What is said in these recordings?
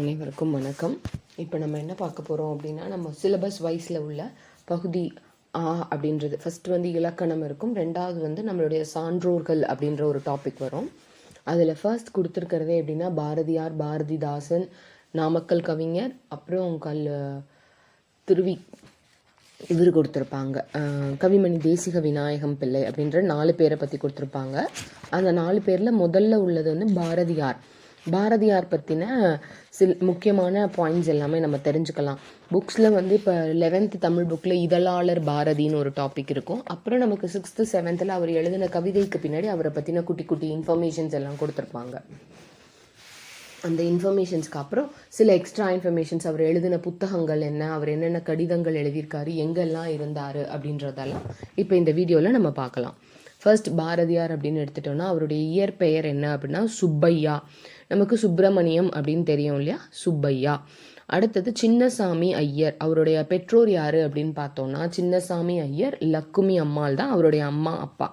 அனைவருக்கும் வணக்கம். இப்போ நம்ம என்ன பார்க்க போகிறோம் அப்படின்னா நம்ம சிலபஸ் வைஸில் உள்ள பகுதி ஆ அப்படின்றது. ஃபஸ்ட்டு வந்து இலக்கணம் இருக்கும். ரெண்டாவது வந்து நம்மளுடைய சான்றோர்கள் அப்படின்ற ஒரு டாபிக் வரும். அதில் ஃபர்ஸ்ட் கொடுத்துருக்கிறதே எப்படின்னா பாரதியார் பாரதிதாசன் நாமக்கல் கவிஞர் அப்புறம் கல் திருவி இவர் கொடுத்துருப்பாங்க. கவிமணி தேசிக விநாயகம் பிள்ளை அப்படின்ற நாலு பேரை பற்றி கொடுத்துருப்பாங்க. அந்த நாலு பேரில் முதல்ல உள்ளது வந்து பாரதியார். பாரதியார் பற்றின சில் முக்கியமான பாயிண்ட்ஸ் எல்லாமே நம்ம தெரிஞ்சுக்கலாம். புக்ஸில் வந்து இப்போ லெவன்த்து தமிழ் புக்கில் இதழாளர் பாரதின்னு ஒரு டாபிக் இருக்கும். அப்புறம் நமக்கு சிக்ஸ்த்து செவன்த்தில் அவர் எழுதின கவிதைக்கு பின்னாடி அவரை பற்றின குட்டி குட்டி இன்ஃபர்மேஷன்ஸ் எல்லாம் கொடுத்துருப்பாங்க. அந்த இன்ஃபர்மேஷன்ஸ்க்கு அப்புறம் சில எக்ஸ்ட்ரா இன்ஃபர்மேஷன்ஸ் அவர் எழுதின புத்தகங்கள் என்ன அவர் என்னென்ன கடிதங்கள் எழுதியிருக்காரு எங்கெல்லாம் இருந்தார் அப்படின்றதெல்லாம் இப்போ இந்த வீடியோவில் நம்ம பார்க்கலாம். ஃபர்ஸ்ட் பாரதியார் அப்படின்னு எடுத்துட்டோம்னா அவருடைய இயற்பெயர் என்ன அப்படின்னா சுப்பையா. நமக்கு சுப்பிரமணியம் அப்படின்னு தெரியும் இல்லையா? சுப்பையா. அடுத்தது சின்னசாமி ஐயர். அவருடைய பெற்றோர் யார் அப்படின்னு பார்த்தோம்னா சின்னசாமி ஐயர் லக்குமி அம்மாள் தான் அவருடைய அம்மா அப்பா.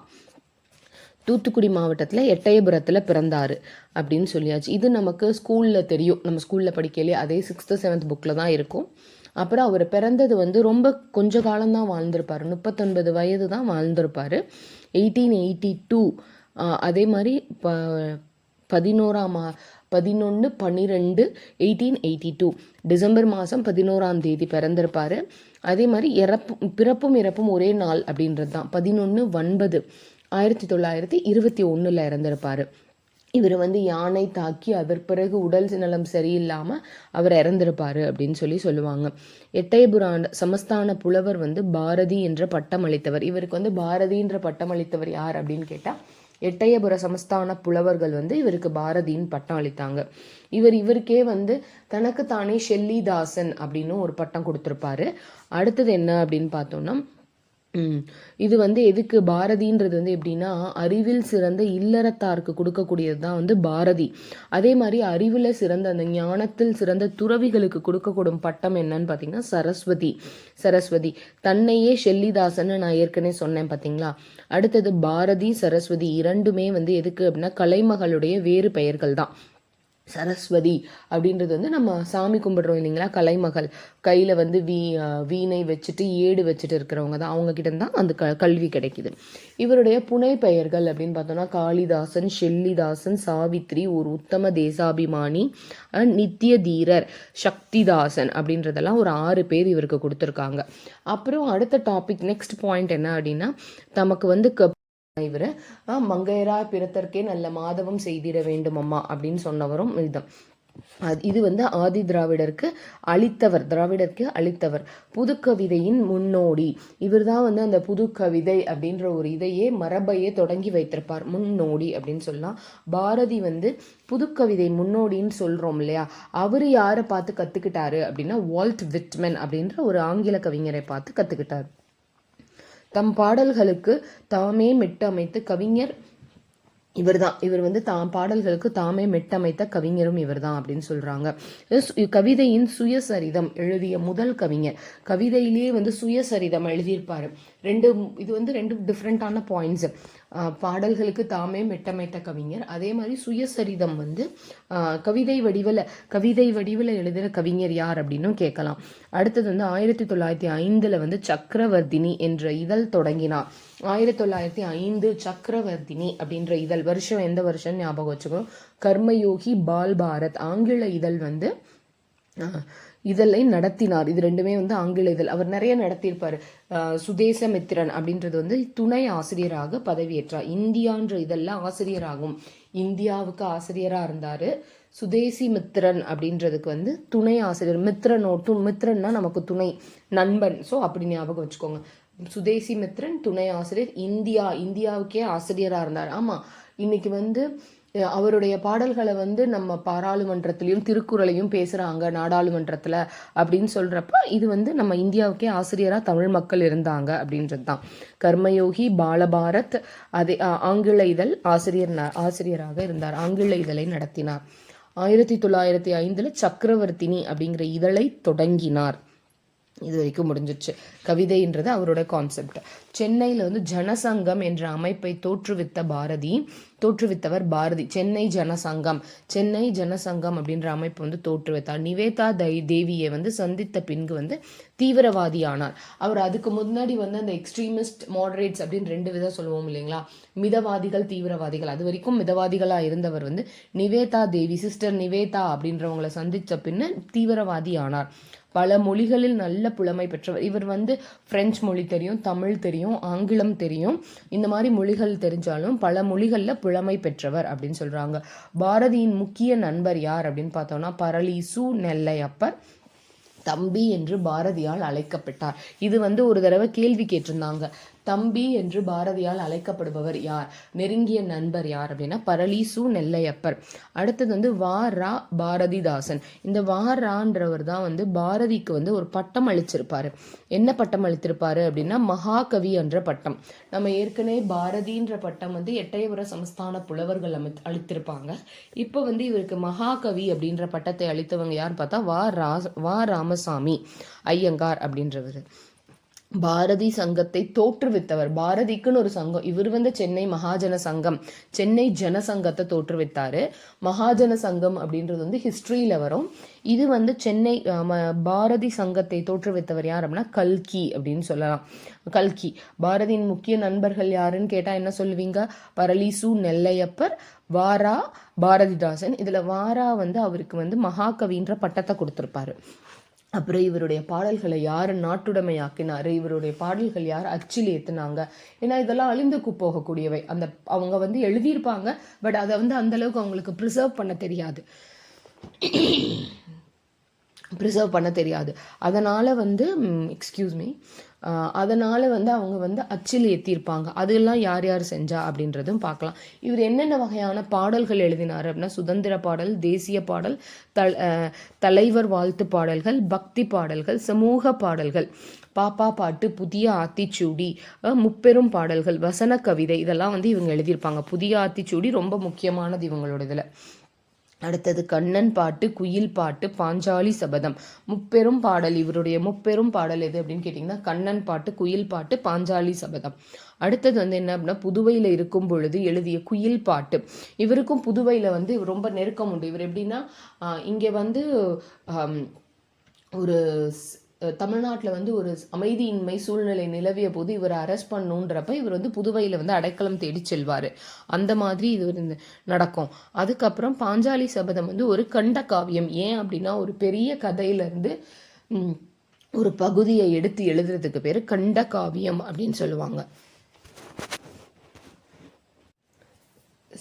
தூத்துக்குடி மாவட்டத்தில் எட்டயபுரத்தில் பிறந்தார் அப்படின்னு சொல்லியாச்சு. இது நமக்கு ஸ்கூலில் தெரியும். நம்ம ஸ்கூலில் படிக்கலையே அதே சிக்ஸ்த்து செவன்த் புக்கில் தான் இருக்கும். அப்புறம் அவர் பிறந்தது வந்து ரொம்ப கொஞ்ச காலம்தான் வாழ்ந்திருப்பார். முப்பத்தொன்பது வயது தான் வாழ்ந்திருப்பார். எயிட்டீன் எயிட்டி டூ அதே மாதிரி ப பதினோராம் பதினொன்று பன்னிரெண்டு எயிட்டீன் எயிட்டி டூ டிசம்பர் மாதம் பதினோராம் தேதி பிறந்திருப்பார். அதே மாதிரி இறப்பு பிறப்பும் இறப்பும் ஒரே நாள் அப்படின்றது தான் பதினொன்று ஒன்பது ஆயிரத்தி தொள்ளாயிரத்தி இருபத்தி ஒன்றில் இறந்திருப்பார். இவர் வந்து யானை தாக்கி அதற்கு பிறகு உடல் நலம் சரியில்லாமல் அவர் இறந்திருப்பாரு அப்படின்னு சொல்லி சொல்லுவாங்க. எட்டயபுராண சமஸ்தான புலவர் வந்து பாரதி என்ற பட்டம் அளித்தவர். இவருக்கு வந்து பாரதின்ற பட்டம் அளித்தவர் யார் அப்படின்னு கேட்டால் எட்டயபுர சமஸ்தான புலவர்கள் வந்து இவருக்கு பாரதின்னு பட்டம் அளித்தாங்க. இவர் இவருக்கே வந்து தனக்கு தானே ஷெல்லிதாசன் அப்படின்னு ஒரு பட்டம் கொடுத்துருப்பாரு. அடுத்தது என்ன அப்படின்னு பார்த்தோம்னா இது வந்து எதுக்கு? பாரதின்றது வந்து எப்படின்னா அறிவில் சிறந்த இல்லறத்தாருக்கு கொடுக்கக்கூடியது தான் வந்து பாரதி. அதே மாதிரி அறிவில் சிறந்த அந்த ஞானத்தில் சிறந்த துறவிகளுக்கு கொடுக்கக்கூடும் பட்டம் என்னன்னு பார்த்தீங்கன்னா சரஸ்வதி. சரஸ்வதி. தன்னையே ஷெல்லிதாசன்னு நான் ஏற்கனவே சொன்னேன் பார்த்தீங்களா அடுத்தது பாரதி சரஸ்வதி இரண்டுமே வந்து எதுக்கு அப்படின்னா கலைமகளுடைய வேறு பெயர்கள் தான். சரஸ்வதி அப்படின்றது வந்து நம்ம சாமி கும்பிடுறோம் இல்லைங்களா? கலைமகள். கையில் வந்து வீ வீணை வச்சுட்டு ஏடு வச்சுட்டு இருக்கிறவங்க தான். அவங்கக்கிட்ட தான் அந்த க கல்வி கிடைக்குது. இவருடைய புனை பெயர்கள் அப்படின்னு பார்த்தோம்னா காளிதாசன் ஷெல்லிதாசன் சாவித்ரி ஒரு உத்தம தேசாபிமானி அஹ் நித்திய தீரர் சக்திதாசன் அப்படின்றதெல்லாம் ஒரு ஆறு பேர் இவருக்கு கொடுத்துருக்காங்க. அப்புறம் அடுத்த டாபிக் நெக்ஸ்ட் பாயிண்ட் என்ன அப்படின்னா தமக்கு வந்து க இவர் மங்கையரா பிறத்தற்கே நல்ல மாதவம் செய்திட வேண்டும் அம்மா அப்படின்னு சொன்னவரும் இதுதான். அது இது வந்து ஆதி திராவிடருக்கு அளித்தவர் திராவிடருக்கு அளித்தவர். புதுக்கவிதையின் முன்னோடி. இவர் தான் வந்து அந்த புதுக்கவிதை அப்படின்ற ஒரு இதையே மரபையே தொடங்கி வைத்திருப்பார் முன்னோடி அப்படின்னு சொல்லலாம். பாரதி வந்து புதுக்கவிதை முன்னோடின்னு சொல்றோம் இல்லையா? அவர் யாரை பார்த்து கத்துக்கிட்டாரு அப்படின்னா வால்ட் விட்மென் அப்படின்ற ஒரு ஆங்கில கவிஞரை பார்த்து கற்றுக்கிட்டார் தம் பாடல்களுக்கு தாமே மெட்டமைத்து கவிஞர் இவர்தான். இவர் வந்து தாம் பாடல்களுக்கு தாமே மெட்டமைத்த கவிஞரும் இவர்தான் அப்படின்னு சொல்றாங்க. கவிதையின் சுயசரிதம் எழுதிய முதல் கவிஞர். கவிதையிலேயே வந்து சுயசரிதம் எழுதியிருப்பாரு. ரெண்டு இது வந்து ரெண்டு டிஃப்ரெண்ட்டான பாயிண்ட்ஸ் பாடல்களுக்கு தாமே மெட்டமைத்த கவிஞர். அதே மாதிரி சுயசரிதம் வந்து கவிதை வடிவில் கவிதை வடிவில் எழுதுகிற கவிஞர் யார் அப்படின்னும் கேட்கலாம். அடுத்தது வந்து ஆயிரத்தி தொள்ளாயிரத்தி ஐந்தில் வந்து சக்கரவர்த்தினி என்ற இதழ் தொடங்கினார். ஆயிரத்தி தொள்ளாயிரத்தி ஐந்து சக்கரவர்த்தினி அப்படின்ற இதழ் வருஷம் எந்த வருஷம் ஞாபகம் வச்சுக்கணும் கர்மயோகி பால் பாரத் ஆங்கில இதழ் வந்து இதழை நடத்தினார். இது ரெண்டுமே வந்து ஆங்கில இதழ். அவர் நிறைய நடத்தியிருப்பார். சுதேசமித்திரன் அப்படின்றது வந்து துணை ஆசிரியராக பதவியேற்றார். இந்தியான்ற இதெல்லாம் ஆசிரியராகும் இந்தியாவுக்கு ஆசிரியராக இருந்தார். சுதேசி மித்திரன் அப்படின்றதுக்கு வந்து துணை ஆசிரியர் மித்ரனோ து மித்ரன்னா நமக்கு துணை நண்பன். ஸோ அப்படி ஞாபகம் வச்சுக்கோங்க. சுதேசி மித்ரன் துணை ஆசிரியர் இந்தியா இந்தியாவுக்கே ஆசிரியராக இருந்தார். ஆமாம் இன்னைக்கு வந்து அவருடைய பாடல்களை வந்து நம்ம பாராளுமன்றத்திலையும் திருக்குறளையும் பேசுகிறாங்க நாடாளுமன்றத்தில் அப்படின்னு சொல்கிறப்ப இது வந்து நம்ம இந்தியாவுக்கே ஆசிரியராக தமிழ் மக்கள் இருந்தாங்க அப்படின்றது தான் கர்மயோகி பாலபாரத் அதே ஆங்கில இதழ் ஆசிரியர் ந- ஆசிரியராக இருந்தார். ஆங்கில இதழை நடத்தினார். ஆயிரத்தி தொள்ளாயிரத்தி ஐந்தில் சக்கரவர்த்தினி அப்படிங்கிற இதழை தொடங்கினார். இது வரைக்கும் முடிஞ்சிச்சு. கவிதைன்றது அவரோட கான்செப்ட் சென்னையில் வந்து ஜனசங்கம் என்ற அமைப்பை தோற்றுவித்த பாரதி தோற்றுவித்தவர் பாரதி. சென்னை ஜனசங்கம் சென்னை ஜனசங்கம் அப்படின்ற அமைப்பு வந்து தோற்றுவித்தார். நிவேதா தை தேவியை வந்து சந்தித்த பின்பு வந்து தீவிரவாதி ஆனார் அவர் அதுக்கு முன்னாடி வந்து அந்த எக்ஸ்ட்ரீமிஸ்ட் மாடரேட்ஸ் அப்படின்னு ரெண்டு விதம் சொல்லுவோம் இல்லைங்களா? மிதவாதிகள் தீவிரவாதிகள். அது வரைக்கும் மிதவாதிகளாக இருந்தவர் வந்து நிவேதா தேவி சிஸ்டர் நிவேதா அப்படின்றவங்களை சந்தித்த பின்ன தீவிரவாதி ஆனார் பல மொழிகளில் நல்ல புலமை பெற்றவர். இவர் வந்து பிரெஞ்சு மொழி தெரியும் தமிழ் தெரியும் ஆங்கிலம் தெரியும். இந்த மாதிரி மொழிகள் தெரிஞ்சாலும் பல மொழிகளில் புலமை பெற்றவர் அப்படின்னு சொல்கிறாங்க பாரதியின் முக்கிய நண்பர் யார் அப்படின்னு பார்த்தோம்னா பரளிசு நெல்லையப்பர் தம்பி என்று பாரதியால் அழைக்கப்பட்டார். இது வந்து ஒரு தடவை கேள்வி கேட்டிருந்தாங்க. தம்பி என்று பாரதியால் அழைக்கப்படுபவர் யார்? நெருங்கிய நண்பர் யார் அப்படின்னா பரளிசு நெல்லையப்பர். அடுத்தது வந்து வா ரா பாரதிதாசன். இந்த வா ரான்றவர் தான் வந்து பாரதிக்கு வந்து ஒரு பட்டம் அளிச்சிருப்பாரு. என்ன பட்டம் அளித்திருப்பாரு அப்படின்னா மகாகவி என்ற பட்டம். நம்ம ஏற்கனவே பாரதின்ற பட்டம் வந்து எட்டயபுர சமஸ்தான புலவர்கள் அமை அளித்திருப்பாங்க. இப்போ வந்து இவருக்கு மகாகவி அப்படின்ற பட்டத்தை அளித்தவங்க யார் பார்த்தா வா ரா வா ராமசாமி ஐயங்கார் அப்படின்றவர். பாரதி சங்கத்தை தோற்றுவித்தவர். பாரதிக்குன்னு ஒரு சங்கம். இவர் வந்து சென்னை மகாஜன சங்கம். சென்னை ஜனசங்கத்தை தோற்றுவித்தாரு. மகாஜன சங்கம் அப்படின்றது வந்து ஹிஸ்ட்ரியில் வரும். இது வந்து சென்னை பாரதி சங்கத்தை தோற்றுவித்தவர் யார் அப்படின்னா கல்கி அப்படின்னு சொல்லலாம். கல்கி. பாரதியின் முக்கிய நண்பர்கள் யாருன்னு கேட்டால் என்ன சொல்லுவீங்க? பரலிசு நெல்லையப்பர் வாரா பாரதிதாசன். இதில் வாரா வந்து அவருக்கு வந்து மகாகவின்ற பட்டத்தை கொடுத்துருப்பாரு. அப்புறம் இவருடைய பாடல்களை யார் நாட்டுடைமையாக்கினார்? இவருடைய பாடல்கள் யார் அச்சில் ஏற்றுனாங்க ஏன்னா இதெல்லாம் அழிந்து போகக்கூடியவை. அந்த அவங்க வந்து எழுதியிருப்பாங்க பட் அதை வந்து அந்தளவுக்கு அவங்களுக்கு ப்ரிசர்வ் பண்ண தெரியாது. ப்ரிசர்வ் பண்ண தெரியாது. அதனால் வந்து எக்ஸ்கியூஸ் மீ அதனால் வந்து அவங்க வந்து அச்சில் ஏற்றிருப்பாங்க அதெல்லாம் யார் யார் செஞ்சா அப்படின்றதும் பார்க்கலாம். இவர் என்னென்ன வகையான பாடல்கள் எழுதினார் அப்படின்னா சுதந்திர பாடல் தேசிய பாடல் தல் தலைவர் வாழ்த்து பாடல்கள் பக்தி பாடல்கள் சமூக பாடல்கள் பாப்பா பாட்டு புதிய ஆத்திச்சூடி முப்பெரும் பாடல்கள் வசன கவிதை இதெல்லாம் வந்து இவங்க எழுதியிருப்பாங்க. புதிய ஆத்திச்சூடி ரொம்ப முக்கியமானது இவங்களோட இதில். அடுத்தது கண்ணன் பாட்டு குயில் பாட்டு பாஞ்சாலி சபதம். முப்பெரும் பாடல் இவருடைய முப்பெரும் பாடல் எது அப்படின்னு கேட்டிங்கன்னா கண்ணன் பாட்டு குயில் பாட்டு பாஞ்சாலி சபதம். அடுத்தது வந்து என்ன அப்படின்னா புதுவையில் இருக்கும் பொழுது எழுதிய குயில் பாட்டு. இவருக்கும் புதுவையில் வந்து ரொம்ப நெருக்கம் உண்டு. இவர் எப்படின்னா இங்கே வந்து ஒரு தமிழ்நாட்டில் வந்து ஒரு அமைதியின்மை சூழ்நிலை நிலவிய போது இவர் அரெஸ்ட் பண்ணுன்றப்ப இவர் வந்து புதுவையில் வந்து அடைக்கலம் தேடி செல்வார். அந்த மாதிரி இது நடக்கும். அதுக்கப்புறம் பாஞ்சாலி சபதம் வந்து ஒரு கண்ட காவியம். ஏன் அப்படின்னா ஒரு பெரிய கதையிலேருந்து ஒரு பகுதியை எடுத்து எழுதுறதுக்கு பேர் கண்ட காவியம் அப்படின்னு சொல்லுவாங்க.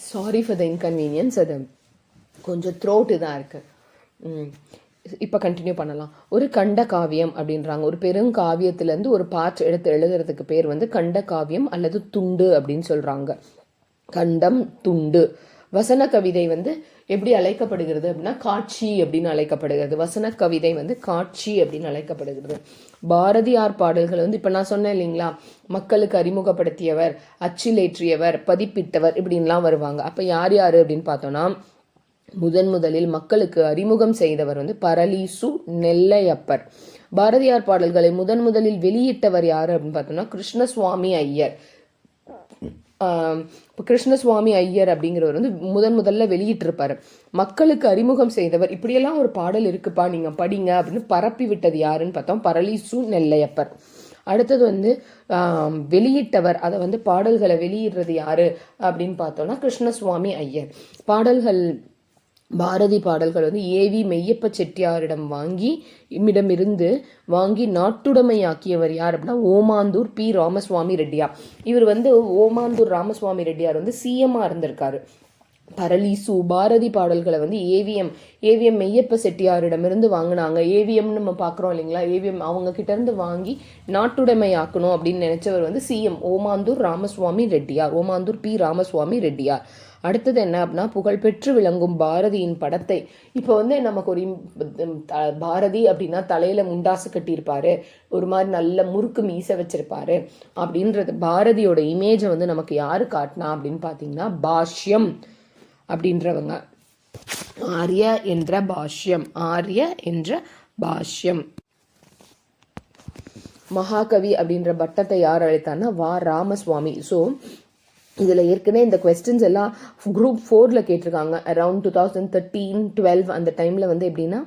சாரி ஃபார் த இன்கன்வீனியன்ஸ் அது கொஞ்சம் த்ரோட்டு தான் இருக்குது இப்போ கண்டினியூ பண்ணலாம். ஒரு கண்ட காவியம் அப்படின்றாங்க. ஒரு பெருங்காவியத்துலேருந்து ஒரு பாட்டு எடுத்து எழுதுறதுக்கு பேர் வந்து கண்ட காவியம் அல்லது துண்டு அப்படின்னு சொல்கிறாங்க கண்டம் துண்டு. வசன கவிதை வந்து எப்படி அழைக்கப்படுகிறது அப்படின்னா காட்சி அப்படின்னு அழைக்கப்படுகிறது. வசன கவிதை வந்து காட்சி அப்படின்னு அழைக்கப்படுகிறது. பாரதியார் பாடல்கள் வந்து இப்போ நான் சொன்னேன் இல்லைங்களா மக்களுக்கு அறிமுகப்படுத்தியவர் அச்சிலேற்றியவர் பதிப்பிட்டவர் இப்படின்லாம் வருவாங்க. அப்போ யார் யார் அப்படின்னு பார்த்தோன்னா முதன் முதலில் மக்களுக்கு அறிமுகம் செய்தவர் வந்து பரலீசு நெல்லையப்பர். பாரதியார் பாடல்களை முதன் முதலில் வெளியிட்டவர் யார் அப்படின்னு பார்த்தோம்னா கிருஷ்ணசுவாமி ஐயர். இப்போ கிருஷ்ணசுவாமி ஐயர் அப்படிங்கிறவர் வந்து முதன் முதல்ல வெளியிட்டிருப்பார். மக்களுக்கு அறிமுகம் செய்தவர். இப்படியெல்லாம் ஒரு பாடல் இருக்குப்பா நீங்கள் படிங்க அப்படின்னு பரப்பி விட்டது யாருன்னு பார்த்தோம் பரளிசு நெல்லையப்பர். அடுத்தது வந்து வெளியிட்டவர் அதை வந்து பாடல்களை வெளியிடுறது யாரு அப்படின்னு பார்த்தோம்னா கிருஷ்ணசுவாமி ஐயர். பாடல்கள் பாரதி பாடல்கள் வந்து ஏவி மெய்யப்ப செட்டியாரிடம் வாங்கி இம்மிடமிருந்து வாங்கி நாட்டுடைமையாக்கியவர் யார் அப்படின்னா ஓமாந்தூர் பி ராமசுவாமி ரெட்டியார். இவர் வந்து ஓமாந்தூர் ராமசுவாமி ரெட்டியார் வந்து சிஎம்மாக இருந்திருக்காரு. பரளிசு பாரதி பாடல்களை வந்து ஏவிஎம் ஏவிஎம் மெய்யப்ப செட்டியாரிடமிருந்து வாங்கினாங்க. ஏவிஎம்னு நம்ம பார்க்குறோம் இல்லைங்களா? ஏவிஎம் அவங்க கிட்டேருந்து வாங்கி நாட்டுடைமையாக்கணும் அப்படின்னு நினச்சவர் வந்து சிஎம் ஓமாந்தூர் ராமசுவாமி ரெட்டியார். ஓமாந்தூர் பி ராமசுவாமி ரெட்டியார். அடுத்தது என்ன அப்படின்னா புகழ்பெற்று விளங்கும் பாரதியின் படத்தை. இப்போ வந்து நமக்கு ஒரு பாரதி அப்படின்னா தலையில் முண்டாசு கட்டியிருப்பாரு ஒரு மாதிரி நல்ல முறுக்கு மீச வச்சிருப்பாரு அப்படின்றது பாரதியோட இமேஜை வந்து நமக்கு யாரு காட்டினா அப்படின்னு பார்த்தீங்கன்னா பாஷ்யம் அப்படின்றவங்க. ஆரிய என்ற பாஷ்யம் ஆரிய என்ற பாஷ்யம். மகாகவி அப்படின்ற பட்டத்தை யார் அழைத்தான்னா வா. ராமசுவாமி ஸோ இதில் ஏற்கனவே இந்த கொஸ்டின்ஸ் எல்லாம் குரூப் ஃபோரில் கேட்டிருக்காங்க. Around two thousand thirteen twelve அந்த டைமில் வந்து எப்படின்னா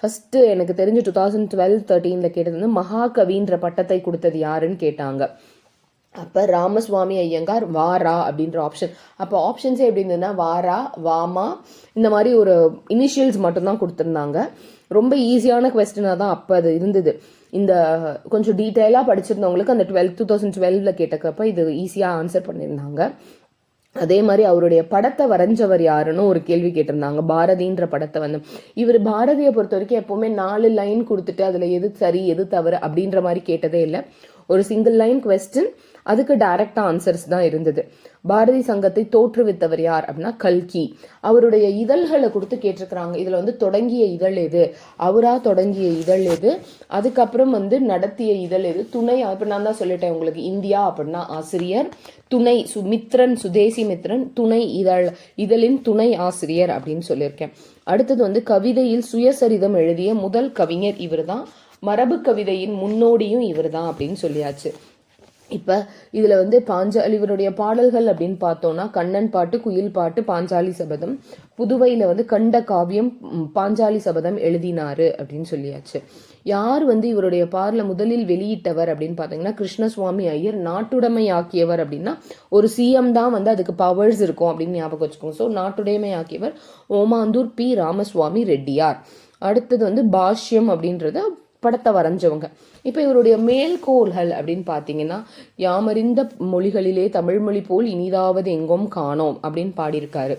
ஃபஸ்ட்டு எனக்கு தெரிஞ்சு டூ தௌசண்ட் டுவெல் தேர்ட்டீனில் கேட்டது வந்து மகாகவின்ற பட்டத்தை கொடுத்தது யாருன்னு கேட்டாங்க. அப்போ ராமசுவாமி ஐயங்கார் வாரா அப்படின்ற ஆப்ஷன் அப்போ ஆப்ஷன்ஸே எப்படி இருந்ததுன்னா வாரா வாமா இந்த மாதிரி ஒரு இனிஷியல்ஸ் மட்டும்தான் கொடுத்துருந்தாங்க. ரொம்ப ஈஸியான கொஸ்டினாக தான் அப்போ அது இருந்தது. இந்த கொஞ்சம் டீட்டெயிலாக படிச்சிருந்தவங்களுக்கு அந்த டுவெல் டூ தௌசண்ட் டுவெல்வில் கேட்டக்கப்ப இது ஈஸியாக ஆன்சர் பண்ணியிருந்தாங்க அதே மாதிரி அவருடைய படத்தை வரைஞ்சவர் யாருன்னு ஒரு கேள்வி கேட்டிருந்தாங்க. பாரதின்ற படத்தை வந்து. இவர் பாரதியை பொறுத்த வரைக்கும் எப்போவுமே நாலு லைன் கொடுத்துட்டு அதில் எது சரி எது தவறு அப்படின்ற மாதிரி கேட்டதே இல்லை. ஒரு சிங்கிள் லைன் கொஸ்டின் அதுக்கு டைரக்டாக ஆன்சர்ஸ் தான் இருந்தது. பாரதி சங்கத்தை தோற்றுவித்தவர் யார் அப்படின்னா கல்கி. அவருடைய இதழ்களை கொடுத்து கேட்டிருக்கிறாங்க. இதில் வந்து தொடங்கிய இதழ் எது? அவராக தொடங்கிய இதழ் எது? அதுக்கப்புறம் வந்து நடத்திய இதழ் எது? துணை இப்போ நான் தான் சொல்லிட்டேன் உங்களுக்கு. இந்தியா அப்படின்னா ஆசிரியர் துணை சுமித்ரன் சுதேசி மித்ரன் துணை இதழ் இதழின் துணை ஆசிரியர் அப்படின்னு சொல்லியிருக்கேன். அடுத்தது வந்து கவிதையில் சுயசரிதம் எழுதிய முதல் கவிஞர் இவர் தான் மரபு கவிதையின் முன்னோடியும் இவர் தான் அப்படின்னு சொல்லியாச்சு. இப்போ இதில் வந்து பாஞ்சாலி இவருடைய பாடல்கள் அப்படின்னு பார்த்தோன்னா கண்ணன் பாட்டு குயில் பாட்டு பாஞ்சாலி சபதம். புதுவையில் வந்து கண்ட காவியம் பாஞ்சாலி சபதம் எழுதினாரு அப்படின்னு சொல்லியாச்சு. யார் வந்து இவருடைய பாடல முதலில் வெளியிட்டவர் அப்படின்னு பார்த்தீங்கன்னா கிருஷ்ணசுவாமி ஐயர் நாட்டுடைமையாக்கியவர் அப்படின்னா ஒரு சிஎம் தான் வந்து அதுக்கு பவர்ஸ் இருக்கும் அப்படின்னு ஞாபகம் வச்சுக்கோங்க. ஸோ நாட்டுடைமையாக்கியவர் ஓமாந்தூர் பி. ராமசுவாமி ரெட்டியார். அடுத்தது வந்து பாஷ்யம் அப்படின்றத படத்தை வரைஞ்சவங்க. இப்போ இவருடைய மேல்கோள்கள் அப்படின்னு பார்த்தீங்கன்னா யாமறிந்த மொழிகளிலே தமிழ்மொழி போல் இனிதாவது எங்கும் காணோம் அப்படின்னு பாடியிருக்காரு.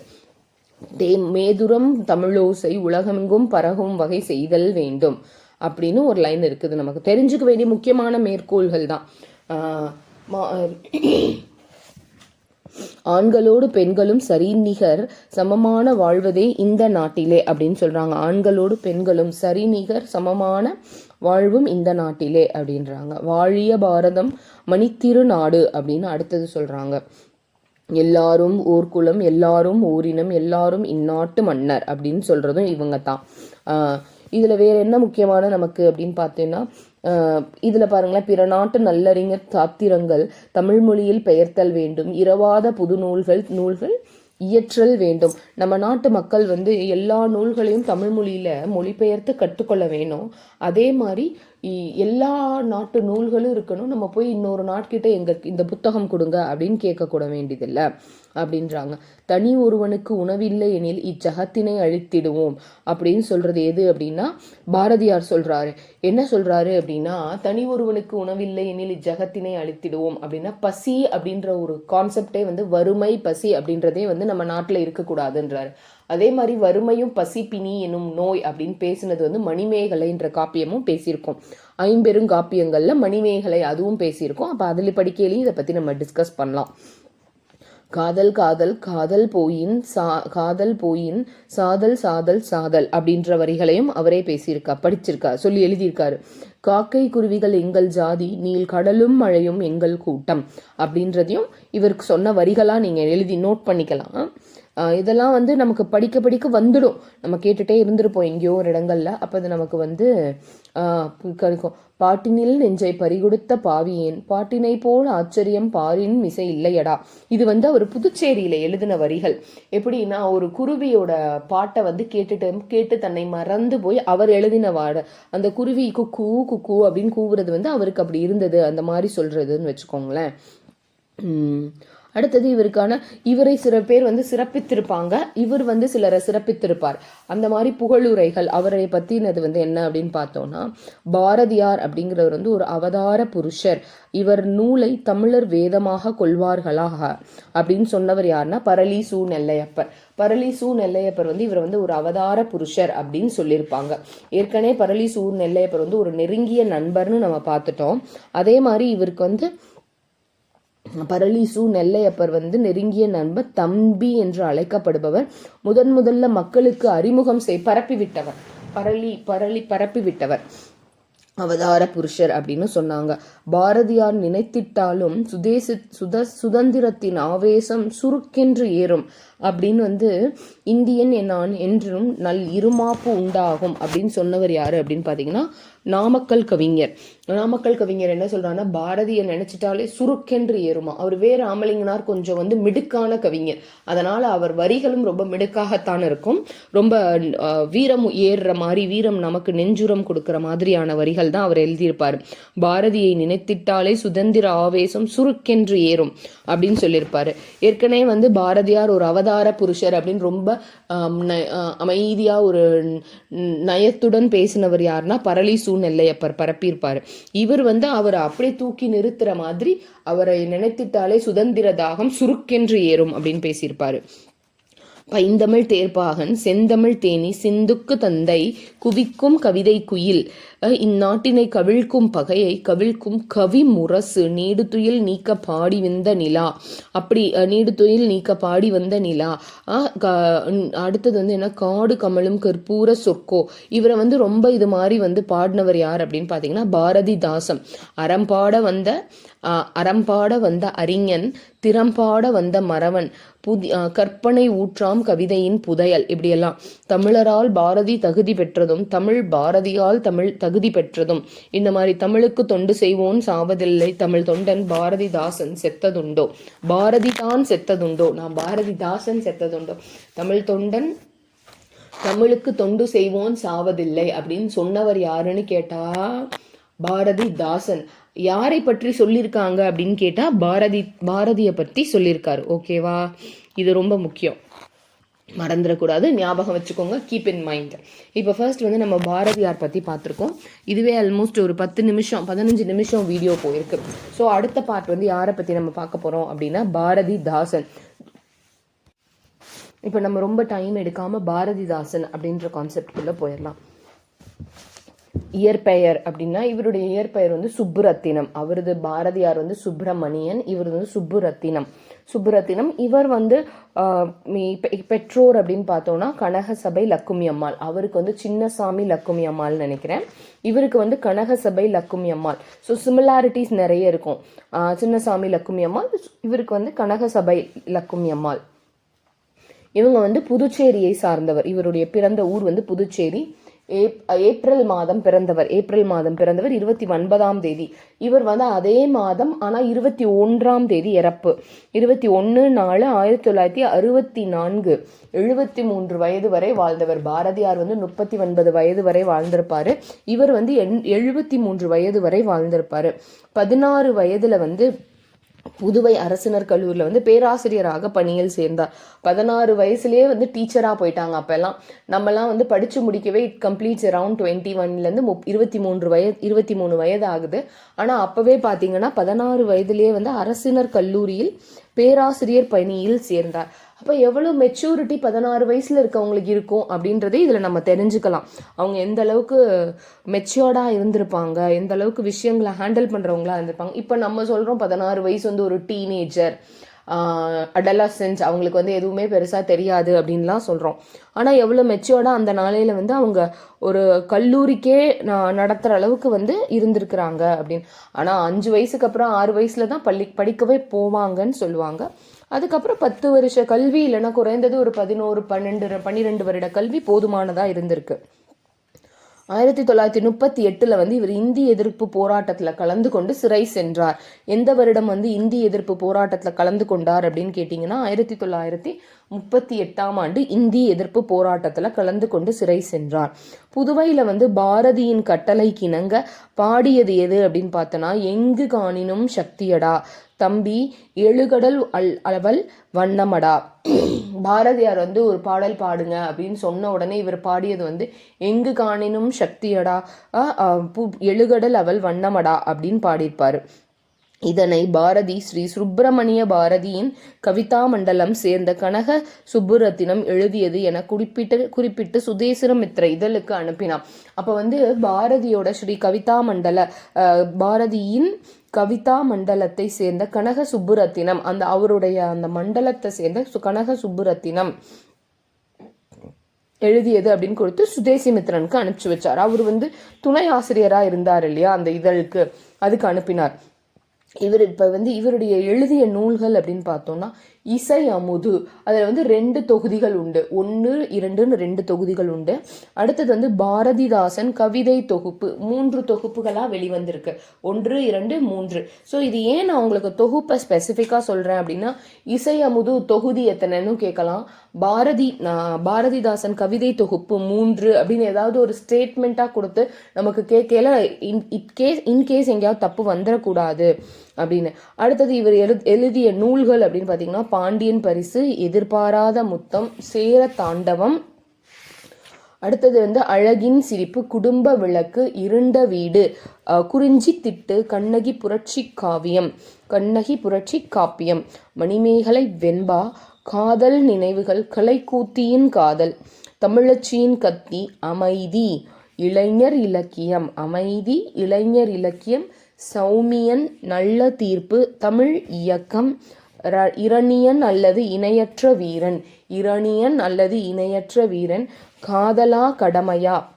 தே மேதுரம் தமிழோசை உலகமெங்கும் பரகும் வகை செய்தல் வேண்டும் அப்படின்னு ஒரு லைன் இருக்குது நமக்கு. தெரிஞ்சுக்க வேண்டிய முக்கியமான மேற்கோள்கள் தான். மா- ஆண்களோடு பெண்களும் சரி நிகர் சமமான வாழ்வதே இந்த நாட்டிலே அப்படின்னு சொல்றாங்க. ஆண்களோடு பெண்களும் சரி நிகர் சமமான வாழ்வும் இந்த நாட்டிலே அப்படின்றாங்க. வாழிய பாரதம் மணித்திரு நாடு அப்படின்னு அடுத்தது சொல்றாங்க. எல்லாரும் ஊர்க்குலம் எல்லாரும் ஊரினம் எல்லாரும் இந்நாட்டு மன்னர் அப்படின்னு சொல்றதும் இவங்க தான் இதில் வேறு வேற என்ன முக்கியமான நமக்கு அப்படின்னு பார்த்தீங்கன்னா இதில் பாருங்களேன் பிற நாட்டு நல்லறிஞர் சாத்திரங்கள் தமிழ் மொழியில் பெயர்த்தல் வேண்டும் இரவாத புது நூல்கள் நூல்கள் இயற்றல் வேண்டும். நம்ம நாட்டு மக்கள் வந்து எல்லா நூல்களையும் தமிழ் மொழியில் மொழிபெயர்த்து கற்றுக்கொள்ள வேணும். அதே மாதிரி எல்லா நாட்டு நூல்களும் இருக்கணும். நம்ம போய் இன்னொரு நாட்கிட்ட எங்க இந்த புத்தகம் கொடுங்க அப்படின்னு கேட்கக்கூட வேண்டியதில்லை அப்படின்றாங்க. தனி ஒருவனுக்கு உணவில்லை எனில் இச்சகத்தினை அழித்திடுவோம் அப்படின்னு சொல்றது எது அப்படின்னா பாரதியார் சொல்றாரு. என்ன சொல்றாரு அப்படின்னா தனி ஒருவனுக்கு உணவில்லை எனில் இச்சகத்தினை அழித்திடுவோம் அப்படின்னா பசி அப்படின்ற ஒரு கான்செப்டே வந்து வறுமை பசி அப்படின்றதே வந்து நம்ம நாட்டில் இருக்கக்கூடாதுன்றாரு. அதே மாதிரி வறுமையும் பசிப்பினி எனும் நோய் அப்படின்னு பேசினது வந்து மணிமேகலைன்ற காப்பியமும் பேசியிருக்கோம். ஐம்பெருங்காப்பியங்கள்ல மணிமேகலை அதுவும் பேசியிருக்கோம். அப்போ அதில் படிக்கையிலையும் இதை பற்றி நம்ம டிஸ்கஸ் பண்ணலாம். காதல் காதல் காதல் போயின் சா காதல் போயின் சாதல் சாதல் சாதல் அப்படின்ற வரிகளையும் அவரே பேசியிருக்கா படிச்சிருக்கா சொல்லி எழுதியிருக்காரு. காக்கை குருவிகள் எங்கள் ஜாதி நீல் கடலும் மழையும் எங்கள் கூட்டம் அப்படின்றதையும் இவருக்கு சொன்ன வரிகளாக நீங்கள் எழுதி நோட் பண்ணிக்கலாம். இதெல்லாம் வந்து நமக்கு படிக்க படிக்க வந்துடும். நம்ம கேட்டுகிட்டே இருந்திருப்போம் எங்கேயோ ஒரு இடங்களில். அப்போ அது நமக்கு வந்து கிடைக்கும் பாட்டினில் நெஞ்சை பறிகொடுத்த பாவியேன். பாட்டினை போல் ஆச்சரியம் பாரின் மிசை இல்லையடா. இது வந்து அவர் புதுச்சேரியில் எழுதின வரிகள். எப்படின்னா ஒரு குருவியோட பாட்டை வந்து கேட்டுட்டு கேட்டு தன்னை மறந்து போய் அவர் எழுதின வாட அந்த குருவி குக்கு குக்கு அப்படின்னு கூவுறது வந்து அவருக்கு அப்படி இருந்தது. அந்த மாதிரி சொல்கிறதுன்னு வச்சுக்கோங்களேன். அடுத்தது இவருக்கான இவரை சில பேர் வந்து சிறப்பித்திருப்பாங்க. இவர் வந்து சிலரை சிறப்பித்திருப்பார். அந்த மாதிரி புகழுரைகள் அவரை பற்றினது வந்து என்ன அப்படின்னு பார்த்தோம்னா பாரதியார் அப்படிங்கிறவர் வந்து ஒரு அவதார புருஷர். இவர் நூலை தமிழர் வேதமாக கொள்வார்களாக அப்படின்னு சொன்னவர் யாருன்னா பரளி சு நெல்லையப்பர். பரளி சு நெல்லையப்பர் வந்து இவர் வந்து ஒரு அவதார புருஷர் அப்படின்னு சொல்லியிருப்பாங்க. ஏற்கனவே பரளி சூ நெல்லையப்பர் வந்து ஒரு நெருங்கிய நண்பர்னு நம்ம பார்த்துட்டோம். அதே மாதிரி இவருக்கு வந்து பரளிசு நெல்லையப்பர் வந்து நெருங்கிய நண்பர் தம்பி என்று அழைக்கப்படுபவர். முதன் முதல்ல மக்களுக்கு அறிமுகம் செய் பரப்பிவிட்டவர். பரளி பரளி பரப்பிவிட்டவர். அவதார புருஷர் அப்படின்னு சொன்னாங்க. பாரதியார் நினைத்திட்டாலும் சுதேசி சுத சுதந்திரத்தின் ஆவேசம் சுருக்கென்று ஏறும். அப்படின்னு வந்து இந்தியன் நான் என்றும் நல் இருமாப்பு உண்டாகும் அப்படின்னு சொன்னவர் யார் அப்படின்னு பார்த்தீங்கன்னா நாமக்கல் கவிஞர். நாமக்கல் கவிஞர் என்ன சொல்கிறாருன்னா பாரதியை நினச்சிட்டாலே சுருக்கென்று ஏறுமா. அவர் வேறு ராமலிங்கனார் கொஞ்சம் வந்து மிடுக்கான கவிஞர். அதனால் அவர் வரிகளும் ரொம்ப மிடுக்காகத்தான் இருக்கும். ரொம்ப வீரம் ஏறுற மாதிரி வீரம் நமக்கு நெஞ்சுரம் கொடுக்கிற மாதிரியான வரிகள் தான் அவர் எழுதியிருப்பார். பாரதியை நினைத்திட்டாலே சுதந்திர ஆவேசம் சுருக்கென்று ஏறும் அப்படின்னு சொல்லியிருப்பார். ஏற்கனவே வந்து பாரதியார் ஒரு அவதார புருஷர் அப்படின்னு ரொம்ப அமைதியாக அமைதியா ஒரு நயத்துடன் பேசினவர் யாருன்னா பரளிசூ நெல்லையப்பர் பரப்பியிருப்பாரு. இவர் வந்து அவரை அப்படியே தூக்கி நிறுத்துற மாதிரி அவரை நினைத்திட்டாலே சுதந்திர தாகம் சுருக்கென்று ஏறும் அப்படின்னு பேசியிருப்பாரு. பைந்தமிழ் தேர்ப்பாகன் செந்தமிழ் தேனி சிந்துக்கு தந்தை குவிக்கும் கவிதை குயில் இந்நாட்டினை கவிழ்க்கும் பகையை கவிழ்க்கும் கவி முரசு நீடுதுயில் நீக்க பாடி வந்த நிலா. அப்படி நீடுதுயில் நீக்க பாடி வந்த நிலா. க- அடுத்தது வந்து என்ன? காடு கமலும் கற்பூர சொற்கோ. இவரை வந்து ரொம்ப இது மாதிரி வந்து பாடினவர் யார் அப்படின்னு பார்த்தீங்கன்னா பாரதிதாசன். அறம்பாட வந்த அறம்பாட வந்த அறிஞன் திறம்பாட வந்த மறவன் புதி கற்பனை ஊற்றாம் கவிதையின் புதையல் இப்படியெல்லாம். தமிழரால் பாரதி தகுதி பெற்றதும் தமிழ் பாரதியால் தமிழ் தகுதி பெற்றதும். இந்த மாதிரி தமிழுக்கு தொண்டு செய்வோன் சாவதில்லை. தமிழ் தொண்டன் பாரதிதாசன் செத்ததுண்டோ? பாரதி தான் செத்ததுண்டோ? நான் பாரதிதாசன் செத்ததுண்டோ? தமிழ் தொண்டன் தமிழுக்கு தொண்டு செய்வோன் சாவதில்லை அப்படின்னு சொன்னவர் யாருன்னு கேட்டா பாரதிதாசன். யாரை பற்றி சொல்லியிருக்காங்க அப்படின்னு கேட்டா பாரதி பாரதியை பற்றி சொல்லியிருக்காரு ஓகேவா? இது ரொம்ப முக்கியம். மறந்துடக்கூடாது. ஞாபகம் வச்சுக்கோங்க. கீப் இன் மைண்ட் இப்போ ஃபர்ஸ்ட் வந்து நம்ம பாரதியார் பற்றி பார்த்துருக்கோம். இதுவே ஆல்மோஸ்ட் ஒரு பத்து நிமிஷம் பதினஞ்சு நிமிஷம் வீடியோ போயிருக்கு. ஸோ அடுத்த பார்ட் வந்து யாரை பற்றி நம்ம பார்க்க போகிறோம் அப்படின்னா பாரதிதாசன். இப்போ நம்ம ரொம்ப டைம் எடுக்காமல் பாரதிதாசன் அப்படின்ற கான்செப்டுக்குள்ளே போயிடலாம். இயற்பெயர் அப்படின்னா இவருடைய இயற்பெயர் வந்து சுப்புரத்தினம். அவரது பாரதியார் வந்து சுப்பிரமணியன் இவர் வந்து சுப்புரத்தினம். சுப்புரத்தினம் இவர் வந்து பெற்றோர் அப்படின்னு பார்த்தோன்னா கனகசபை லக்குமி அம்மாள். அவருக்கு வந்து சின்னசாமி லக்குமி அம்மாள்னு நினைக்கிறேன். இவருக்கு வந்து கனகசபை லக்குமி அம்மாள். ஸோ சிமிலாரிட்டிஸ் நிறைய இருக்கும். சின்னசாமி லக்குமி அம்மாள் இவருக்கு வந்து கனகசபை லக்குமி அம்மாள். இவங்க வந்து புதுச்சேரியை சார்ந்தவர். இவருடைய பிறந்த ஊர் வந்து புதுச்சேரி. ஏப் ஏப்ரல் மாதம் பிறந்தவர். ஏப்ரல் மாதம் பிறந்தவர் இருபத்தி ஒன்பதாம் தேதி. இவர் வந்து அதே மாதம் ஆனால் இருபத்தி ஒன்றாம் தேதி இறப்பு. இருபத்தி ஒன்று நாலு ஆயிரத்தி தொள்ளாயிரத்தி அறுபத்தி நான்கு. எழுபத்தி மூன்று வயது வரை வாழ்ந்தவர். பாரதியார் வந்து முப்பத்தி ஒன்பது வயது வரை வாழ்ந்திருப்பார். இவர் வந்து எண் எழுபத்தி மூன்று வயது வரை வாழ்ந்திருப்பார். பதினாறு வயதில் வந்து புதுவை அரசினர் கல்லூரியில் வந்து பேராசிரியராக பணியில் சேர்ந்தார். பதினாறு வயசுலேயே வந்து டீச்சராக போயிட்டாங்க அப்போல்லாம். நம்மலாம் வந்து படித்து முடிக்கவே இட் கம்ப்ளீட்ஸ் அரவுண்ட் டுவெண்ட்டி ஒன்லேருந்து முப் இருபத்தி மூன்று வயது இருபத்தி மூணு வயது ஆகுது ஆனால் அப்போவே பார்த்தீங்கன்னா பதினாறு வயதிலேயே வந்து அரசினர் கல்லூரியில் பேராசிரியர் பணியில் சேர்ந்தார். அப்போ எவ்வளோ மெச்சூரிட்டி பதினாறு வயசில் இருக்கவங்களுக்கு இருக்கும் அப்படின்றதே இதில் நம்ம தெரிஞ்சுக்கலாம். அவங்க எந்த அளவுக்கு மெச்சூர்டாக இருந்திருப்பாங்க எந்த அளவுக்கு விஷயங்களை ஹேண்டில் பண்ணுறவங்களா இருந்திருப்பாங்க. இப்போ நம்ம சொல்கிறோம் பதினாறு வயசு வந்து ஒரு டீனேஜர் அடலசன்ஸ் அவங்களுக்கு வந்து எதுவுமே பெருசாக தெரியாது அப்படின்லாம் சொல்கிறோம் ஆனால் எவ்வளோ மெச்சூர்டாக அந்த நாளையில் வந்து அவங்க ஒரு கல்லூரிக்கே நான் நடத்துகிற அளவுக்கு வந்து இருந்திருக்கிறாங்க அப்படின்னு. ஆனால் அஞ்சு வயசுக்கு அப்புறம் ஆறு வயசில் தான் பள்ளி படிக்கவே போவாங்கன்னு சொல்லுவாங்க. அதுக்கப்புறம் பத்து வருஷ கல்வி இல்லைன்னா குறைந்தது ஒரு பதினோரு பன்னெண்டு பன்னிரெண்டு வருட கல்வி போதுமானதாக இருந்திருக்கு. ஆயிரத்தி தொள்ளாயிரத்தி முப்பத்தி எட்டில் வந்து இவர் இந்தி எதிர்ப்பு போராட்டத்தில் கலந்து கொண்டு சிறை சென்றார். எந்த வருடம் வந்து இந்தி எதிர்ப்பு போராட்டத்தில் கலந்து கொண்டார் அப்படின்னு கேட்டிங்கன்னா ஆயிரத்தி தொள்ளாயிரத்தி முப்பத்தி எட்டாம் ஆண்டு இந்தி எதிர்ப்பு போராட்டத்தில் கலந்து கொண்டு சிறை சென்றார். புதுவையில் வந்து பாரதியின் கட்டளைக்கு இணங்க பாடியது எது அப்படின்னு பார்த்தோன்னா எங்கு காணினும் சக்தியடா தம்பி எழுகடல் அல் அளவல் வண்ணமடா. பாரதியார் வந்து ஒரு பாடல் பாடுங்க அப்படின்னு சொன்ன உடனே இவர் பாடியது வந்து எங்கு காணினும் சக்தியடா பூ எழுகடல் அவள் வண்ணமடா அப்படின்னு பாடியிருப்பார். இதனை பாரதி ஸ்ரீ சுப்பிரமணிய பாரதியின் கவிதா மண்டலம் சேர்ந்த கனக சுப்புரத்தினம் எழுதியது என குறிப்பிட்டு குறிப்பிட்டு சுதேசிரமித்ர இதழுக்கு அனுப்பினான் அப்போ வந்து பாரதியோட ஸ்ரீ கவிதா மண்டல பாரதியின் கவிதா மண்டலத்தை சேர்ந்த கனக சுப்புரத்தினம். அந்த அவருடைய அந்த மண்டலத்தை சேர்ந்த கனக சுப்புரத்தினம் எழுதியது அப்படின்னு கொடுத்து சுதேசி மித்ரனுக்கு அனுப்பிச்சு வச்சார். அவர் வந்து துணை ஆசிரியரா இருந்தார் இல்லையா அந்த இதழுக்கு அதுக்கு அனுப்பினார். இவர் இப்போ வந்து இவருடைய எழுதிய நூல்கள் அப்படின்னு பார்த்தோம்னா இசை அமுது. அதில் வந்து ரெண்டு தொகுதிகள் உண்டு. ஒன்று இரண்டுன்னு ரெண்டு தொகுதிகள் உண்டு. அடுத்தது வந்து பாரதிதாசன் கவிதை தொகுப்பு. மூன்று தொகுப்புகளாக வெளிவந்திருக்கு. ஒன்று இரண்டு மூன்று. ஸோ இது ஏன் நான் உங்களுக்கு தொகுப்பை ஸ்பெசிஃபிக்காக சொல்கிறேன் அப்படின்னா இசை அமுது தொகுதி எத்தனைன்னு கேட்கலாம். பாரதி பாரதிதாசன் கவிதை தொகுப்பு மூன்று அப்படின்னு ஏதாவது ஒரு ஸ்டேட்மெண்ட்டாக கொடுத்து நமக்கு கேட்கல இன் இட் கேஸ் இன்கேஸ் எங்கேயாவது தப்பு வந்துடக்கூடாது அப்படின்னு. அடுத்தது இவர் எழு எழுதிய நூல்கள் அப்படின்னு பார்த்தீங்கன்னா பாண்டியன் பரிசு எதிர்பாராத முத்தம் சேர தாண்டவம். அடுத்தது வந்து அழகின் சிரிப்பு குடும்ப விளக்கு இருண்ட வீடு குறிஞ்சி திட்டு கண்ணகி புரட்சி காவியம் கண்ணகி புரட்சி காப்பியம் மணிமேகலை வெண்பா காதல் நினைவுகள் கலைக்கூத்தியின் காதல் தமிழச்சியின் கத்தி அமைதி இளைஞர் இலக்கியம் அமைதி இளைஞர் இலக்கியம் சௌமியன் நல்ல தீர்ப்பு தமிழ் இயக்கம் ர- இரணியன் அல்லது இணையற்ற வீரன். இரணியன் அல்லது இணையற்ற வீரன் காதலா கடமையா?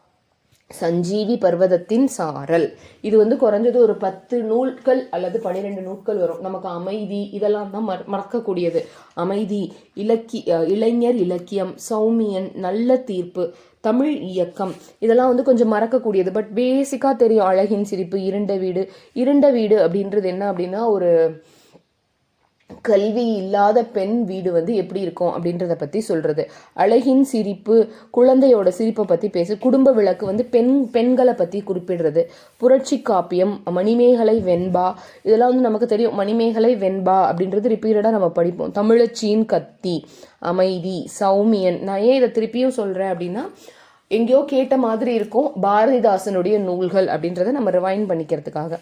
சஞ்சீவி பர்வதத்தின் சாரல். இது வந்து குறைஞ்சது ஒரு பத்து நூல்கள் அல்லது பன்னிரெண்டு நூல்கள் வரும். நமக்கு அமைதி இதெல்லாம் தான் மற மறக்கக்கூடியது. அமைதி இலக்கி இளைஞர் இலக்கியம் சௌமியன் நல்ல தீர்ப்பு தமிழ் இயக்கம் இதெல்லாம் வந்து கொஞ்சம் மறக்கக்கூடியது. பட் பேசிக்காக தெரியும். அழகின் சிரிப்பு இருண்ட வீடு இருண்ட வீடு அப்படின்றது என்ன அப்படின்னா ஒரு கல்வி இல்லாத பெண் வீடு வந்து எப்படி இருக்கும் அப்படின்றத பற்றி சொல்கிறது அழகின் சிரிப்பு குழந்தையோட சிரிப்பை பற்றி பேசு குடும்ப விளக்கு வந்து பெண் பெண்களை பற்றி குறிப்பிடுறது. புரட்சி காப்பியம் மணிமேகலை வெண்பா இதெல்லாம் வந்து நமக்கு தெரியும். மணிமேகலை வெண்பா அப்படின்றது ரிப்பீட்டடாக நம்ம படிப்போம். தமிழச்சியின் கத்தி அமைதி சௌமியன். நான் ஏன் இதை திருப்பியும் சொல்கிறேன் அப்படின்னா எங்கேயோ கேட்ட மாதிரி இருக்கும் பாரதிதாசனுடைய நூல்கள் அப்படின்றத நம்ம ரிவைன் பண்ணிக்கிறதுக்காக.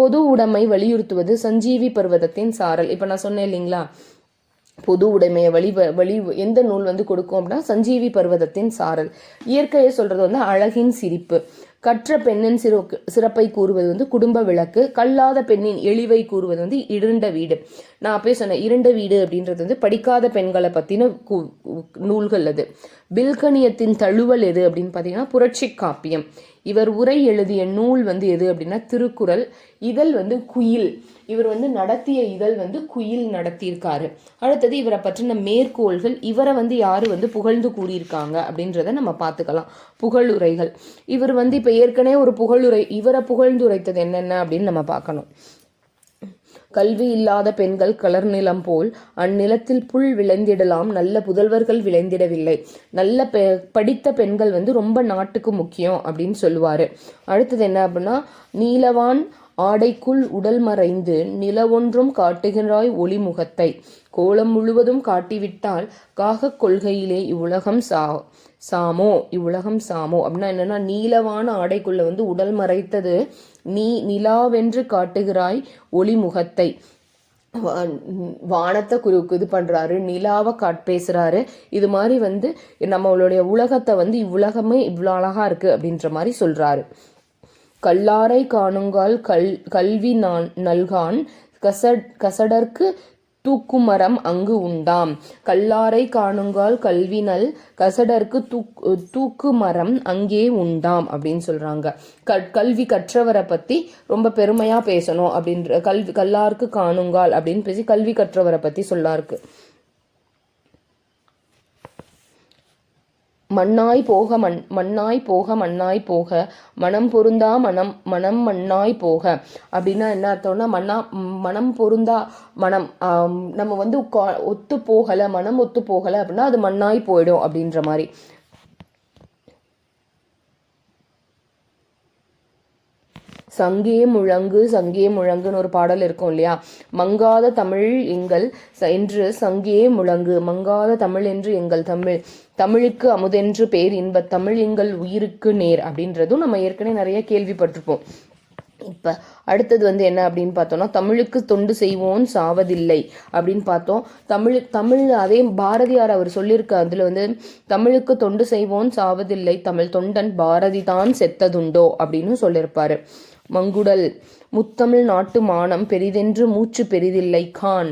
பொது உடைமை வலியுறுத்துவது சஞ்சீவி பர்வதத்தின் சாரல். இப்போ நான் சொன்னேன் இல்லைங்களா? பொது உடைமையை வழி வழி எந்த நூல் வந்து கொடுக்கும் அப்படின்னா சஞ்சீவி பர்வதத்தின் சாரல். இயற்கையை சொல்றது வந்து அழகின் சிரிப்பு. கற்ற பெண்ணின் சிறு சிறப்பை கூறுவது வந்து குடும்ப விளக்கு. கல்லாத பெண்ணின் எளிவை கூறுவது வந்து இருண்ட வீடு. நான் அப்பயே சொன்னேன் இருண்ட வீடு அப்படின்றது வந்து படிக்காத பெண்களை பற்றின நூல்கள் அது. பில்கணியத்தின் தழுவல் எது அப்படின்னு பார்த்தீங்கன்னா புரட்சி காப்பியம். இவர் உரை எழுதிய நூல் வந்து எது அப்படின்னா திருக்குறள். இதழ் வந்து குயில். இவர் வந்து நடத்திய இதழ் வந்து குயில் நடத்தியிருக்காரு. அடுத்தது இவரை பற்றின மேற்கோள்கள் இவரை வந்து யார் வந்து புகழ்ந்து கூறியிருக்காங்க அப்படின்றத நம்ம பார்த்துக்கலாம். புகழுரைகள். இவர் வந்து இப்போ ஏற்கனவே ஒரு புகழுரை இவரை புகழ்ந்துரைத்தது என்னென்ன அப்படின்னு நம்ம பார்க்கணும். கல்வி இல்லாத பெண்கள் கலர் நிலம் போல் அந்நிலத்தில் புல் விளைந்திடலாம். நல்ல புதல்வர்கள் விளைந்திடவில்லை. நல்ல பெ படித்த பெண்கள் வந்து ரொம்ப நாட்டுக்கு முக்கியம் அப்படின்னு சொல்லுவாரு. அடுத்தது என்ன அப்படின்னா நீலவான் ஆடைக்குள் உடல் மறைந்து நிலவொன்றும் காட்டுகிறாய் ஒளிமுகத்தை. கோலம் முழுவதும் காட்டிவிட்டால் காகக் கொள்கையிலே இவ்வுலகம் சா சாமோ இவ்வுலகம் சாமோ. அப்படின்னா என்னன்னா நீலவான ஆடைக்குள்ள வந்து உடல் மறைத்தது நீ நிலாவென்று காட்டுகிறாய் ஒளிமுகத்தை. முகத்தை வானத்தை குரு இது பண்றாரு நிலாவை காட் பேசுறாரு. இது மாதிரி வந்து நம்மளுடைய உலகத்தை வந்து இவ்வுலகமே இவ்வளோ அழகா இருக்கு அப்படின்ற மாதிரி சொல்றாரு. கல்லாரை காணுங்கால் கல் கல்வி நான் நல்கான் கசட் கசடர்க்கு தூக்குமரம் அங்கு உண்டாம். கல்லாரை காணுங்கால் கல்வினல் கசடர்க்கு தூக் தூக்கு மரம் அங்கே உண்டாம் அப்படின்னு சொல்றாங்க. க கல்வி கற்றவரை பத்தி ரொம்ப பெருமையா பேசணும் அப்படின்ற கல்வி கல்லாருக்கு காணுங்கால் அப்படின்னு பேசி கல்வி கற்றவரை பத்தி சொல்லாருக்கு. மண்ணாய் போக மண் மண்ணாய் போக மண்ணாய் போக. மனம் பொருந்தா மனம் மனம் மண்ணாய் போக. அப்படின்னா என்ன அர்த்தம்னா மண்ணா மனம் பொருந்தா மனம் நம்ம வந்து ஒத்து போகலை மனம் ஒத்து போகலை அப்படின்னா அது மண்ணாய் போயிடும் அப்படின்ற மாதிரி. சங்கே முழங்கு சங்கே முழங்குன்னு ஒரு பாடல் இருக்கும் இல்லையா? மங்காத தமிழ் எங்கள் என்று சங்கே முழங்கு. மங்காத தமிழ் என்று எங்கள் தமிழ். தமிழுக்கு அமுதென்று பேர் இன்பத் தமிழ் எங்கள் உயிருக்கு நேர் அப்படின்றதும் நம்ம ஏற்கனவே நிறைய கேள்விப்பட்டிருப்போம். இப்போ அடுத்தது வந்து என்ன அப்படின்னு பார்த்தோம்னா தமிழுக்கு தொண்டு செய்வோம் சாவதில்லை அப்படின்னு பார்த்தோம். தமிழ் தமிழ் அதே பாரதியார் அவர் சொல்லியிருக்க அதில் வந்து தமிழுக்கு தொண்டு செய்வோம் சாவதில்லை தமிழ் தொண்டன் பாரதி தான் செத்ததுண்டோ அப்படின்னு சொல்லியிருப்பார். மங்குடல் முத்தமிழ் நாட்டு மானம் பெரிதென்று மூச்சு பெரிதில்லை கான்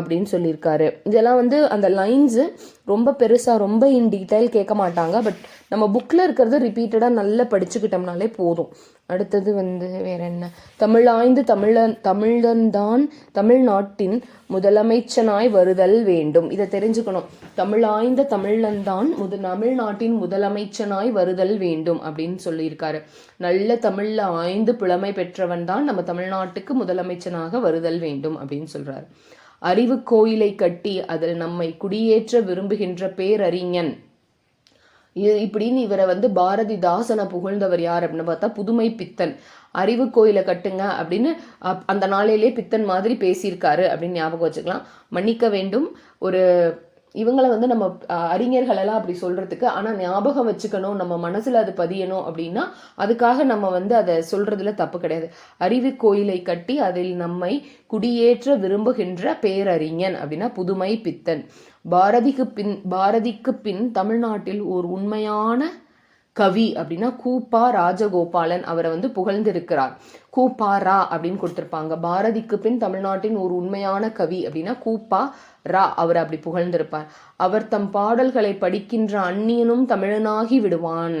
அப்படின்னு சொல்லியிருக்காரு. இதெல்லாம் வந்து அந்த லைன்ஸு ரொம்ப பெருசாக ரொம்ப இன் டீட்டெயில் கேட்க மாட்டாங்க. பட் நம்ம புக்கில் இருக்கிறது ரிப்பீட்டடாக நல்லா படிச்சுக்கிட்டோம்னாலே போதும். அடுத்தது வந்து வேற என்ன? தமிழாய்ந்து தமிழன் தமிழன்தான் தமிழ்நாட்டின் முதலமைச்சனாய் வருதல் வேண்டும். இதை தெரிஞ்சுக்கணும். தமிழாய்ந்த தமிழன்தான் முத தமிழ்நாட்டின் முதலமைச்சனாய் வருதல் வேண்டும் அப்படின்னு சொல்லியிருக்காரு. நல்ல தமிழில் ஆய்ந்து புலமை பெற்றவன் தான் நம்ம தமிழ்நாட்டுக்கு முதலமைச்சனாக வருதல் வேண்டும் அப்படின்னு சொல்கிறாரு அறிவு கோயிலை கட்டி அதில் நம்மை குடியேற்ற விரும்புகின்ற பேரறிஞன். இப்படின்னு இவரை வந்து பாரதிதாசனை புகழ்ந்தவர் யார் அப்படின்னு பார்த்தா புதுமை பித்தன். அறிவு கோயிலை கட்டுங்க அப்படின்னு அப்- அந்த நாளையிலே பித்தன் மாதிரி பேசியிருக்காரு அப்படின்னு ஞாபகம் வச்சுக்கலாம். மன்னிக்க வேண்டும். ஒரு இவங்களை வந்து நம்ம அறிஞர்கள் எல்லாம் அப்படி சொல்றதுக்கு ஆனால் ஞாபகம் வச்சுக்கணும் நம்ம மனசில் அது பதியணும் அப்படின்னா அதுக்காக நம்ம வந்து அதை சொல்றதுல தப்பு கிடையாது. அறிவு கோயிலை கட்டி அதில் நம்மை குடியேற்ற விரும்புகின்ற பேரறிஞன் அப்படின்னா புதுமை பித்தன் பாரதிக்கு பின் பாரதிக்கு பின் தமிழ்நாட்டில் ஒரு உண்மையான கவி அப்படின்னா கூப்பா ராஜகோபாலன் அவரை வந்து புகழ்ந்திருக்கிறார். கூப்பா ரா அப்படின்னு கொடுத்துருப்பாங்க. பாரதிக்கு பின் தமிழ்நாட்டின் ஒரு உண்மையான கவி அப்படின்னா கூப்பா ரா அவர் அப்படி புகழ்ந்திருப்பார். அவர் தம் பாடல்களை படிக்கின்ற அந்நியனும் தமிழனாகி விடுவான்.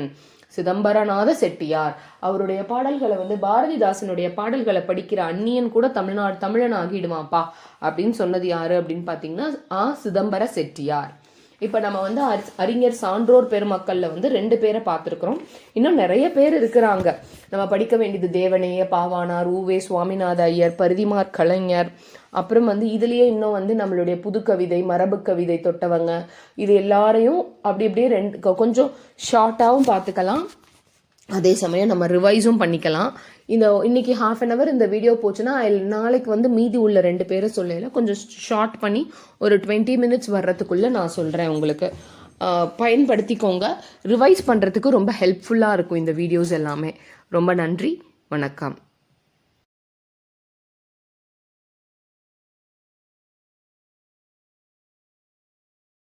சிதம்பரநாத செட்டியார். அவருடைய பாடல்களை வந்து பாரதிதாசனுடைய பாடல்களை படிக்கிற அந்நியன் கூட தமிழ்நாடு தமிழன் ஆகிடுவான்ப்பா அப்படின்னு சொன்னது யாரு அப்படின்னு பார்த்தீங்கன்னா ஆ சிதம்பர செட்டியார். இப்போ நம்ம வந்து அரி- அறிஞர் சான்றோர் பெருமக்களில் வந்து ரெண்டு பேரை பார்த்துருக்குறோம். இன்னும் நிறைய பேர் இருக்கிறாங்க. நம்ம படிக்க வேண்டியது தேவனைய பாவானார் ஊவே சுவாமிநாத ஐயர் பரிதிமார் கலைஞர். அப்புறம் வந்து இதுலேயே இன்னும் வந்து நம்மளுடைய புது கவிதை மரபு கவிதை தொட்டவங்க. இது எல்லாரையும் அப்படி அப்படியே ரெண்டு கொஞ்சம் ஷார்ட்டாகவும் பார்த்துக்கலாம். அதே சமயம் நம்ம ரிவைஸும் பண்ணிக்கலாம். இந்த இன்னைக்கு ஹாஃப் அன் ஹவர் இந்த வீடியோ போச்சுன்னா அதில் நாளைக்கு வந்து மீதி உள்ள ரெண்டு பேரை சொல்லல கொஞ்சம் ஷார்ட் பண்ணி ஒரு டுவெண்ட்டி மினிட்ஸ் வர்றதுக்குள்ளே நான் சொல்கிறேன் உங்களுக்கு. பயன்படுத்திக்கோங்க. ரிவைஸ் பண்ணுறதுக்கு ரொம்ப ஹெல்ப்ஃபுல்லாக இருக்கும் இந்த வீடியோஸ் எல்லாமே. ரொம்ப நன்றி. வணக்கம்.